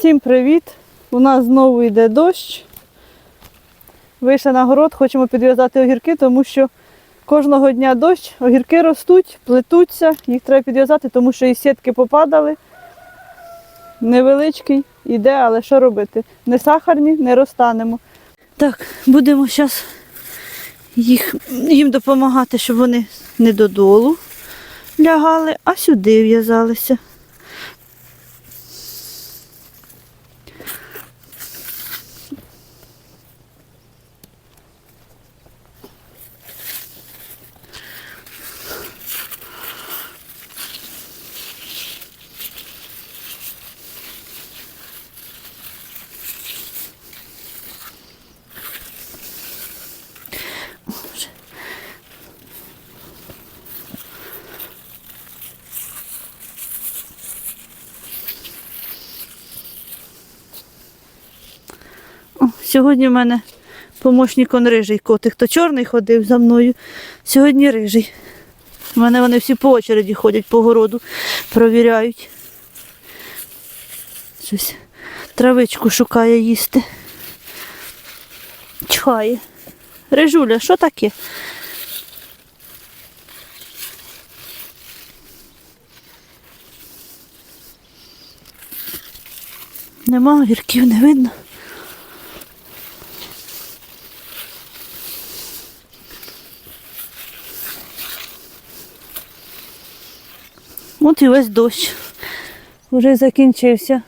Всім привіт! У нас знову йде дощ. Вийшли на город, хочемо підв'язати огірки, тому що кожного дня дощ, огірки ростуть, плетуться, їх треба підв'язати, тому що і сітки попадали. Невеличкий іде, але що робити? Не сахарні, не розтанемо. Так, будемо зараз їх, їм допомагати, щоб вони не додолу лягали, а сюди в'язалися. Сьогодні в мене помощник он рижий котик. То чорний ходив за мною, сьогодні рижий. У мене вони всі по очереді ходять по городу, провіряють. Щось травичку шукає їсти. Чхає. Рижуля, що таке? Нема огірків, не видно. От і весь дощ. Вже закінчився.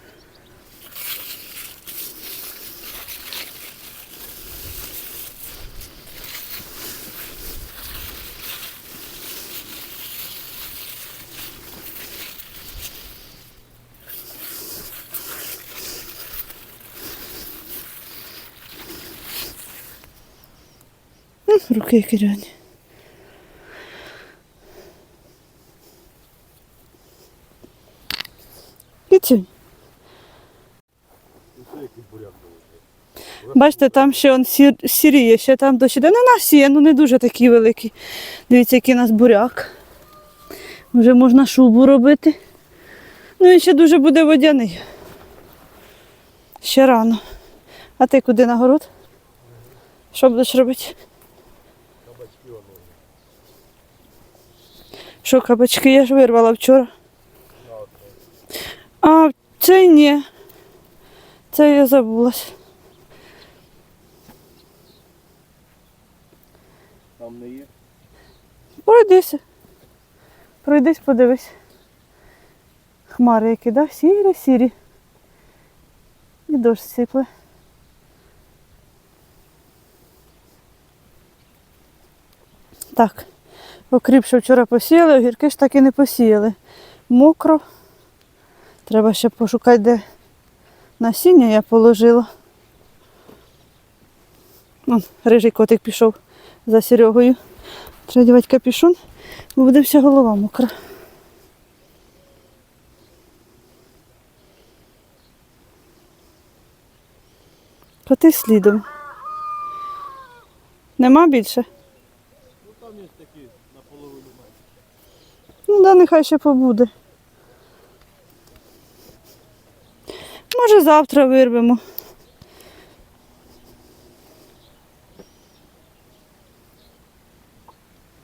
Руки киряні. Кицюнь. Бачите, там ще он сір, сіріє, ще там дощ іде. Не наш сіє, ну не дуже такий великий. Дивіться, який у нас буряк. Вже можна шубу робити. Ну він ще дуже буде водяний. Ще рано. А ти куди на город? Що будеш робити? Кабачки Що, кабачки я ж вирвала вчора. А цей ні. Це я забулась. Там не є. Пройдися. Пройдись, подивись. Хмари які, да? Сірі, сірі. І дощ сипле. Так. Окріп, що вчора посіяли, огірки ж так і не посіяли. Мокро. Треба ще пошукати, де насіння я положила. Вон, рижий котик пішов за Серегою. Треба дівати капюшон, бо буде вся голова мокра. Коти слідом. Нема більше? Ну там є такі наполовину менше. Ну да, нехай ще побуде. Може завтра вирвемо.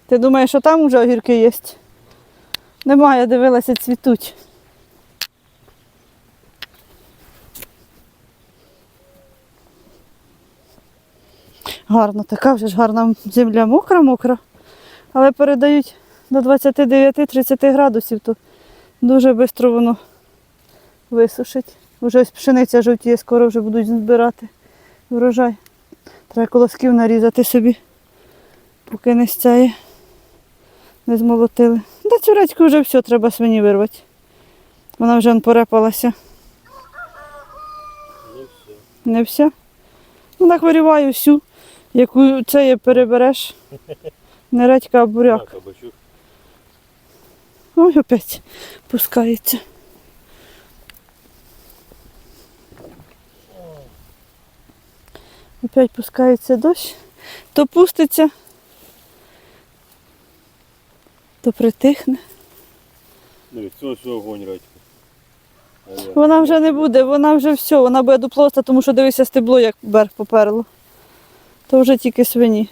Ти думаєш, що там вже огірки є? Немає, дивилася, цвітуть. Гарно, така вже ж гарна земля мокра-мокра. Але передають до 29-30 градусів, то дуже швидко воно висушить. Вже ось пшениця жовтіє, скоро вже будуть збирати врожай. Треба колосків нарізати собі, поки не стяє, не змолотили. Та цю редьку вже все, треба свині вирвати. Вона вже он порепалася. Не все. Не все. Ну так виріваю всю, яку це перебереш. Не редька, а буряк. Ой, опять пускається. Опять пускається дощ. То пуститься, то притихне. Дивись, цього всього огонь наверно. Вона вже не буде, вона вже все, вона буде дуплоста, тому що дивися стебло, як вверх поперло. То вже тільки свині.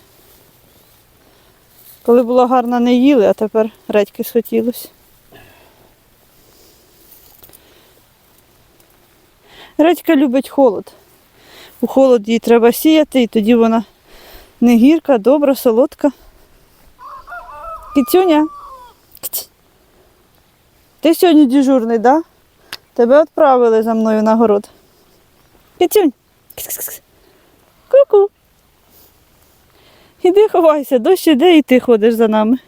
Коли була гарна, не їли, а тепер редьки схотілося. Редька любить холод. У холод їй треба сіяти, і тоді вона не гірка, добра, солодка. Кицюня. Ти сьогодні дежурний? Да? Тебе відправили за мною на город. Кицюнь. Ку-ку. Іди ховайся, дощ іде і ти ходиш за нами.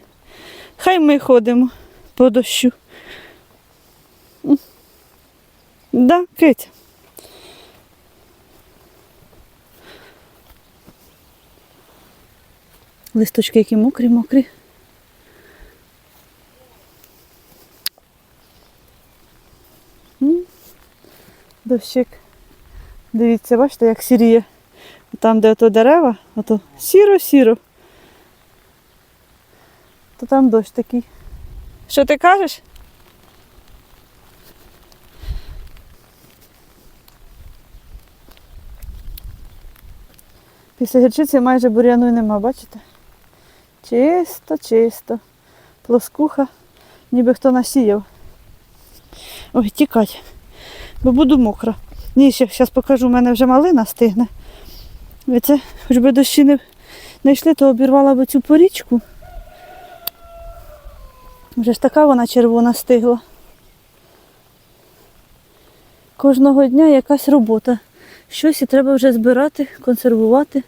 Хай ми ходимо по дощу. Да, киця. Листочки які мокрі, мокрі. Дощик. Дивіться, бачите, як сіріє. Там, де ото дерева, ото сіро-сіро. То там дощ такий. Що ти кажеш? Після гірчиці майже бур'яну нема, бачите? Чисто, чисто. Плоскуха, ніби хто насіяв. Ой, тікать, бо буду мокра. Ні, ще зараз покажу, у мене вже малина стигне. І це, хоч би дощі не, не йшли, то обірвала би цю порічку. Вже ж така вона червона стигла. Кожного дня якась робота. Щось і треба вже збирати, консервувати.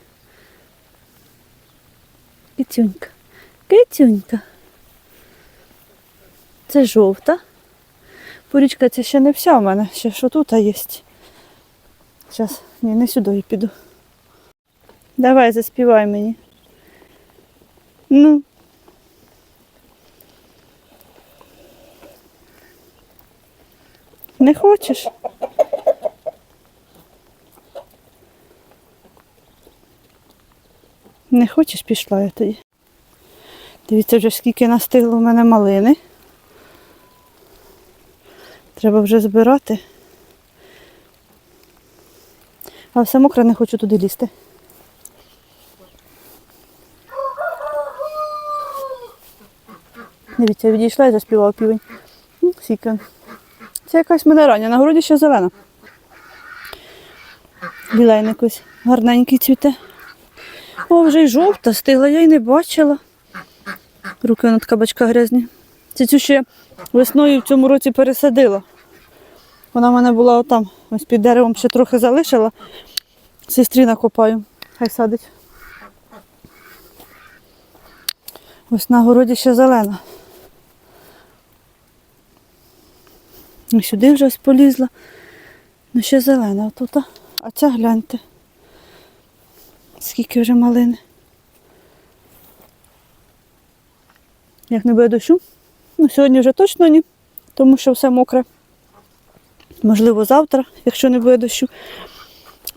Китюнька. Китюнька. Це жовта. Порічка це ще не вся в мене, ще що тут є. Зараз, ні, не сюди я піду. Давай, заспівай мені. Ну. Не хочеш? Не хочеш, пішла я тоді. Дивіться, вже скільки настигло в мене малини. Треба вже збирати. А все мокре не хочу туди лізти. Дивіться, відійшла і заспівав півень. Скільки. він. Це якась мене рання, на городі ще зелена. Білейник ось гарненький цвіте. О, вже й жовта стигла, я й не бачила. Руки вона така бачка грязні. Цю ще весною в цьому році пересадила. Вона в мене була отам, ось під деревом ще трохи залишила. Сестрі накопаю, хай садить. Ось на городі ще зелена. І сюди вже ось полізла. Ну ще зелена отут. а. А ця гляньте. Скільки вже малини. Як не буде дощу? Ну, сьогодні вже точно ні, тому що все мокре. Можливо, завтра, якщо не буде дощу,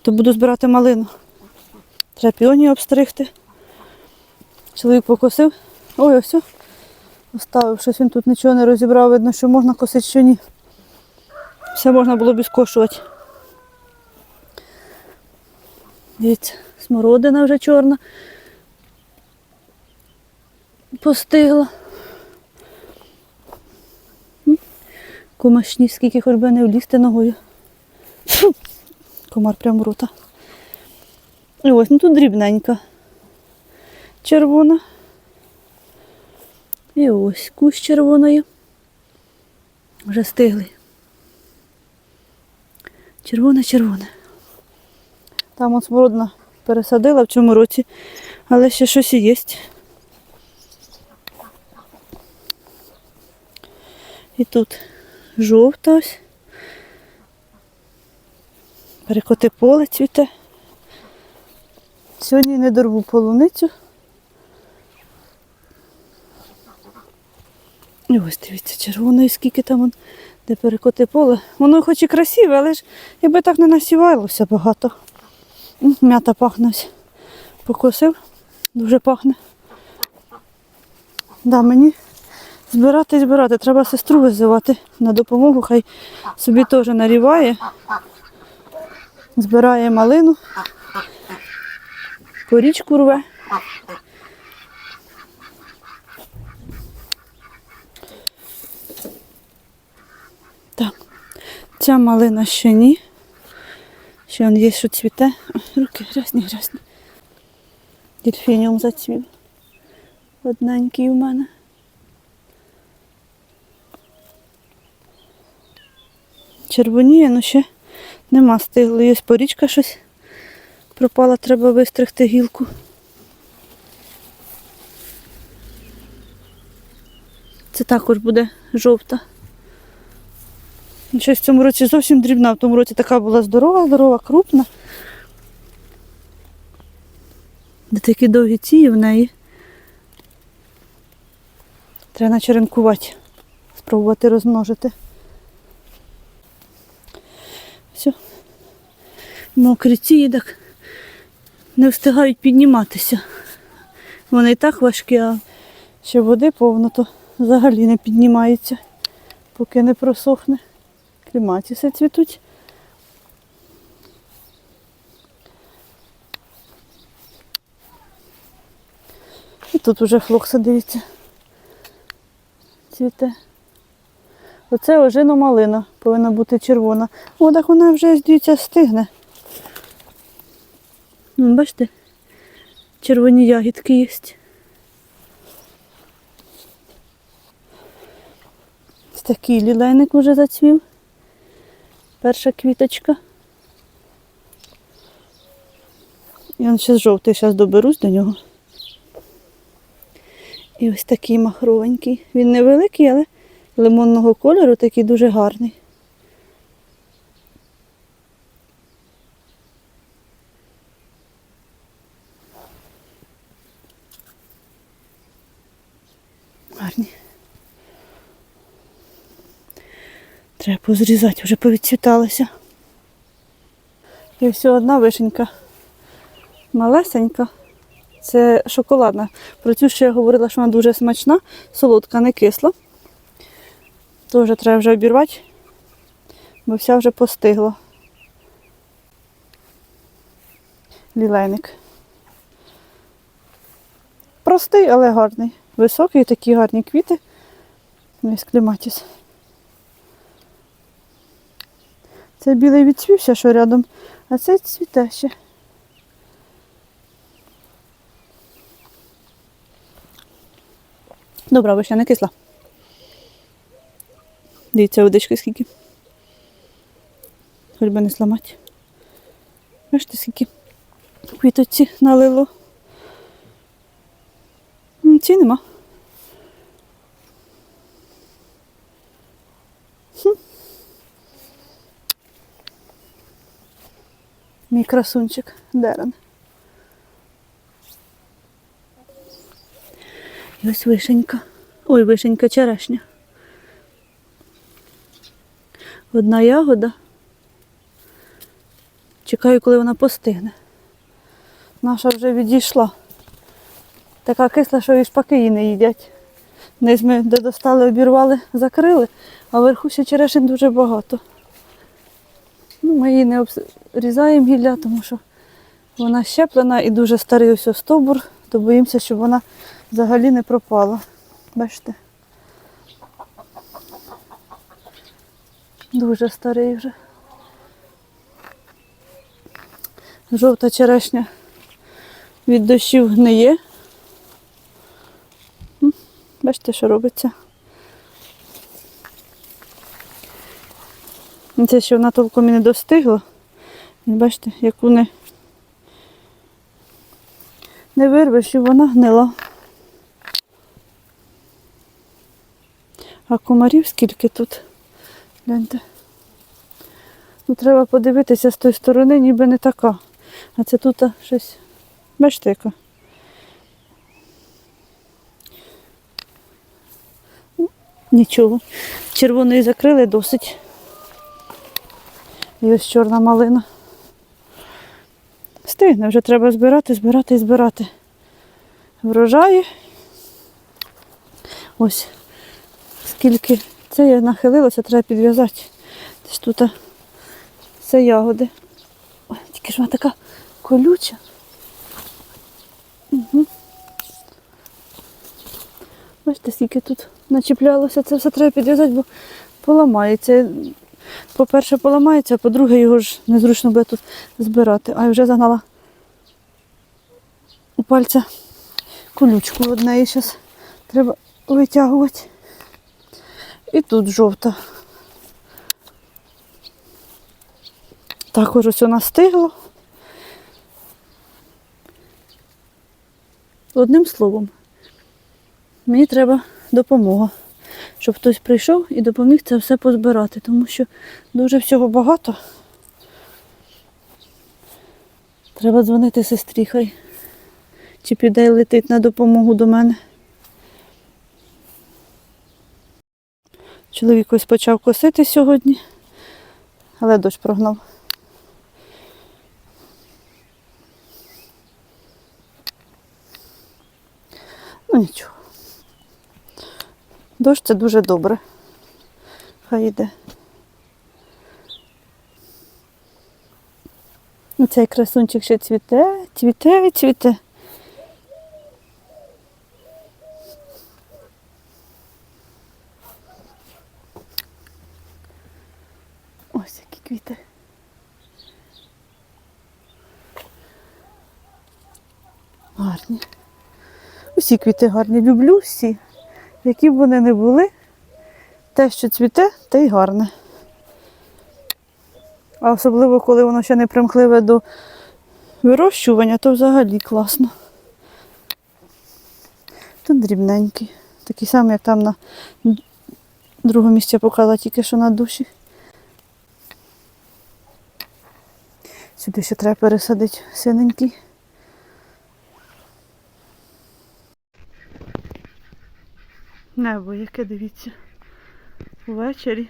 то буду збирати малину. Треба піонію обстригти. Чоловік покосив. Ой, ось. Оставив щось він тут нічого не розібрав, видно, що можна косити, що ні. Все можна було б скошувати. Дивіться, смородина вже чорна. Постигла. Комашні, скільки хоч би не влізти ногою. Фу, комар прямо рота. І ось, ну тут дрібненька. Червона. І ось кущ червоної. Вже стигли. Червона-червона. Там от смородина пересадила в цьому році, але ще щось і є. І тут жовта ось. Перекоти поле цвіте. Сьогодні не дорву полуницю. І ось дивіться, червоної скільки там, он, де перекоти поле. Воно хоч і красиве, але ж якби так не насівалося багато. М'ята пахне. Покосив, дуже пахне. Да, мені Збирати, збирати. Треба сестру визивати на допомогу, хай собі теж наріває. Збирає малину. Порічку рве. Так, ця малина ще ні. Ще он є, що цвіте. Руки грязні, грязні. Дельфініум зацвів. Одненький у мене. Червоніє, ну ще нема стигло. Є порічка щось пропала, треба вистригти гілку. Це також буде жовта. Ну, Щось в цьому році зовсім дрібна, в тому році така була здорова, здорова, крупна. Де такі довгі ці в неї. Треба начеренкувати, спробувати розмножити. Все. Мокрі ці так не встигають підніматися. Вони і так важкі, а ще води повно, то взагалі не піднімаються, поки не просохне. Кліматіси цвітуть. І тут уже флокса, дивіться. Цвіте. Оце ожино малина, повинна бути червона. О, так вона вже, здається, стигне. Бачите, червоні ягідки є. Такий лілейник вже зацвів. Перша квіточка. І він ще жовтий, зараз доберусь до нього. І ось такий махровенький. Він невеликий, але лимонного кольору такий дуже гарний. Гарні. Треба позрізати, вже повідцвіталося. І ось одна вишенька малесенька. Це шоколадна. Про цю ще я говорила, що вона дуже смачна, солодка, не кисла. Теж треба вже обірвати, бо вся вже постигла. Лілейник. Простий, але гарний. Високий, такі гарні квіти. Ось кліматіс. Це білий відцвівся, що рядом, а цей цвіте ще. Добра, вишня не кисла. Дивіться, водички скільки. Хоч би не зламати. Бачите, скільки квіточці налило. Ці нема. Мій красунчик Дерен. І ось вишенька. Ой, вишенька черешня. Одна ягода. Чекаю, коли вона постигне. Наша вже відійшла. Така кисла, що і шпаки її не їдять. Низ ми де достали, обірвали, закрили, а вверху ще черешень дуже багато. Ну, ми її не обрізаємо гілля, тому що вона щеплена і дуже старий ось стовбур, то боїмося, щоб вона взагалі не пропала. Бачите? Дуже старий вже. Жовта черешня від дощів гниє. Бачите, що робиться. Це ще вона толком і не достигла. Бачите, яку не, не вирвеш, і вона гнила. А комарів скільки тут? Гляньте. Ну, треба подивитися з тої сторони, ніби не така. А це тут щось. Бачите, яка? Нічого. Червоної закрили досить. І ось чорна малина. Стигне, вже треба збирати, збирати і збирати. Врожаї. Ось скільки. Це я нахилилася, треба підв'язати. Десь тут це ягоди. Ой, тільки ж вона така колюча. Угу. Бачите, скільки тут начіплялося, це все треба підв'язати, бо поламається. По-перше, поламається, а по-друге, його ж незручно буде тут збирати. А я вже загнала у пальця колючку однеї зараз треба витягувати. І тут жовта. Також ось вона стигла. Одним словом, мені треба допомога, щоб хтось прийшов і допоміг це все позбирати, тому що дуже всього багато. Треба дзвонити сестрі хай. Чи піде летить на допомогу до мене. Чоловік ось почав косити сьогодні, але дощ прогнав. Ну нічого. Дощ це дуже добре. Хай йде. І Цей красунчик ще цвіте, цвіте цвіте. Ось які квіти. Гарні. Усі квіти гарні. Люблю всі. Які б вони не були, те, що цвіте, те й гарне. А особливо, коли воно ще не примхливе до вирощування, то взагалі класно. Тут дрібненький. Такий самий, як там на другому місці я показала тільки що на душі. Сюди ще треба пересадити синенький. Небо, яке дивіться. Ввечері.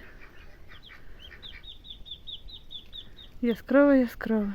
Яскраве, яскраве.